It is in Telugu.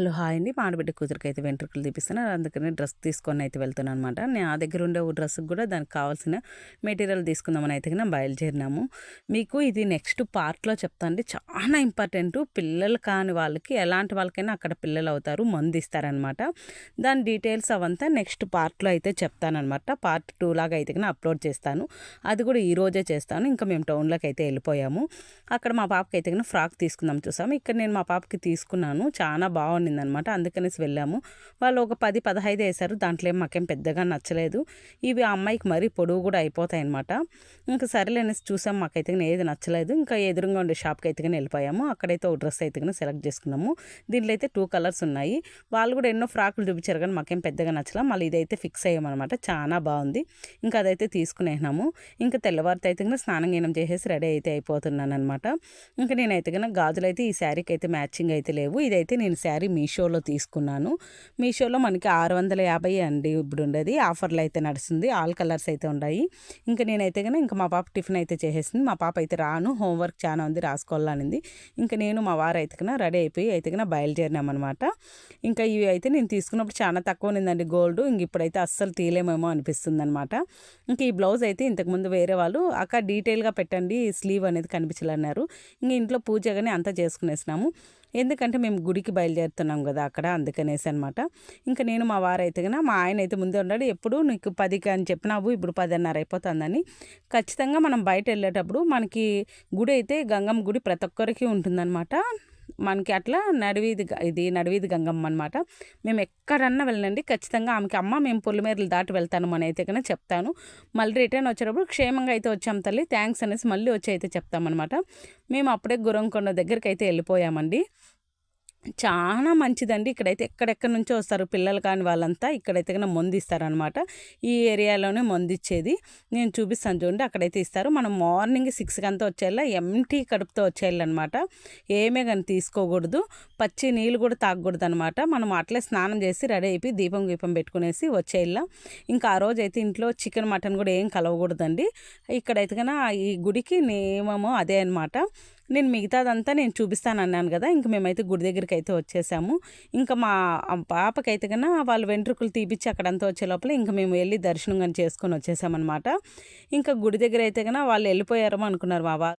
హలో హాయ్ అండి మా ఆడబిడ్డ కూతురికి అయితే వెంట్రుకలు తీపిస్తాను. అందుకని డ్రెస్ తీసుకొని అయితే వెళ్తున్నాను అనమాట నేను ఆ దగ్గర ఉండే డ్రెస్కి కూడా దానికి కావాల్సిన మెటీరియల్ తీసుకుందామని అయితే మేము బయలుదేరినాము. మీకు ఇది నెక్స్ట్ పార్ట్లో చెప్తాండి చాలా ఇంపార్టెంట్. పిల్లలు కాని వాళ్ళకి ఎలాంటి వాళ్ళకైనా అక్కడ పిల్లలు అవుతారు మందు ఇస్తారనమాట దాని డీటెయిల్స్ అవంతా నెక్స్ట్ పార్ట్లో అయితే చెప్తానమాట పార్ట్ టూ లాగా అయితే అప్లోడ్ చేస్తాను. అది కూడా ఈ రోజే చేస్తాను. ఇంకా మేము టౌన్లోకి అయితే వెళ్ళిపోయాము. అక్కడ మా పాపకి అయితే ఫ్రాక్ తీసుకుందాం చూసాము. ఇక్కడ నేను మా పాపకి తీసుకున్నాను. చాలా బాగుంది. అనమాట అందుకనేసి వెళ్ళాము. వాళ్ళు ఒక పది పదహైదు వేశారు దాంట్లో ఏం మాకేం పెద్దగా నచ్చలేదు. ఇవి ఆ అమ్మాయికి మరీ పొడవు కూడా అయిపోతాయి అనమాట ఇంకా సరేలేనేసి చూసాం. మాకైతే ఏది నచ్చలేదు. ఇంకా ఎదురుగా ఉండే షాప్కి అయితే వెళ్ళిపోయాము. అక్కడైతే ఒక డ్రెస్ అయితే సెలెక్ట్ చేసుకున్నాము. దీంట్లో అయితే టూ కలర్స్ ఉన్నాయి. వాళ్ళు కూడా ఎన్నో ఫ్రాకులు చూపించారు కానీ మాకేం పెద్దగా నచ్చలే. మళ్ళీ ఇదైతే ఫిక్స్ అయ్యామన్నమాట చాలా బాగుంది. ఇంకా అదైతే తీసుకునేసినాము. ఇంకా తెల్లవారితో అయితే స్నానం గీనం చేసేసి రెడీ అయితే అయిపోతున్నాను అనమాట ఇంకా నేనైతే కనుక గాజులు అయితే ఈ శారీకి అయితే మ్యాచింగ్ అయితే లేవు. ఇదైతే నేను శారీ మీషోలో తీసుకున్నాను. మీషోలో మనకి ఆరు వందల యాభై అండి ఇప్పుడు ఉండేది ఆఫర్లు అయితే నడుస్తుంది. ఆల్ కలర్స్ అయితే ఉన్నాయి ఇంకా నేనైతే కానీ ఇంకా మా పాప టిఫిన్ అయితే చేసేసింది. మా పాప అయితే రాను. హోంవర్క్ చాలా ఉంది. రాసుకోవాలనింది. ఇంకా నేను మా వారు అయితే కన్నా రెడీ అయిపోయి అయితే కన్నా బయలుదేరినామన్నమాట. ఇంకా ఇవి అయితే నేను తీసుకున్నప్పుడు చాలా తక్కువ ఉందండి గోల్డ్. ఇంక ఇప్పుడైతే అస్సలు తీయలేమేమో అనిపిస్తుంది అనమాట ఇంకా ఈ బ్లౌజ్ అయితే ఇంతకుముందు వేరే వాళ్ళు అక్క డీటెయిల్గా పెట్టండి. స్లీవ్ అనేది కనిపించాలన్నారు ఇంక ఇంట్లో పూజ కానీ అంతా చేసుకునేసినాము. ఎందుకంటే మేము గుడికి బయలుదేరుతున్నాం కదా అక్కడ అందుకనేసి అనమాట ఇంకా నేను మా వారైతే కన్నా మా ఆయన అయితే ముందే ఉన్నాడు ఎప్పుడు నీకు పదికి అని చెప్పినావు ఇప్పుడు పదిన్నర అయిపోతుందని. ఖచ్చితంగా మనం బయట వెళ్ళేటప్పుడు మనకి గుడి అయితే గంగమ్మ గుడి ప్రతి ఒక్కరికి ఉంటుందన్నమాట. మనకి అట్లా నడివీధి ఇది నడివీధి గంగమ్మ అనమాట మేము ఎక్కడన్నా వెళ్ళండి ఖచ్చితంగా ఆమెకి అమ్మ మేము పొలిమేరలు దాటి వెళ్తాను అని అయితే కన్నా చెప్తాను. మళ్ళీ రిటర్న్ వచ్చేటప్పుడు క్షేమంగా అయితే వచ్చాం తల్లి. థ్యాంక్స్ అనేసి మళ్ళీ వచ్చి అయితే చెప్తామన్నమాట మేము అప్పుడే గురంకొండ దగ్గరికి అయితే వెళ్ళిపోయామండి. చాలా మంచిదండి. ఇక్కడైతే ఎక్కడెక్కడి నుంచో వస్తారు పిల్లలు కాని వాళ్ళంతా ఇక్కడైతే కన్నా మందు ఇస్తారనమాట ఈ ఏరియాలోనే మందు ఇచ్చేది నేను చూపిస్తాను చూడండి అక్కడైతే ఇస్తారు. మనం మార్నింగ్ సిక్స్కి అంతా వచ్చేలా ఎంటీ కడుపుతో వచ్చేయాలన్నమాట. ఏమే కానీ తీసుకోకూడదు. పచ్చి నీళ్ళు కూడా తాగకూడదు అనమాట మనం అట్లే స్నానం చేసి రెడీ అయిపోయి దీపం గీపం పెట్టుకునేసి వచ్చేయాల. ఇంకా ఆ రోజు అయితే ఇంట్లో చికెన్ మటన్ కూడా ఏం కలవకూడదండి. ఇక్కడైతే కన్నా ఈ గుడికి నియమము అదే అనమాట నేను మిగతాదంతా నేను చూపిస్తాను అన్నాను కదా ఇంక మేమైతే గుడి దగ్గరికి అయితే వచ్చేసాము. ఇంకా మా పాపకైతే కన్నా వాళ్ళు వెంట్రుకలు తీపిచ్చి అక్కడంతా వచ్చే లోపల ఇంకా మేము వెళ్ళి దర్శనం కానీ చేసుకొని వచ్చేసామన్నమాట. ఇంకా గుడి దగ్గర అయితే కన్నా వాళ్ళు వెళ్ళిపోయారో అనుకున్నారు మా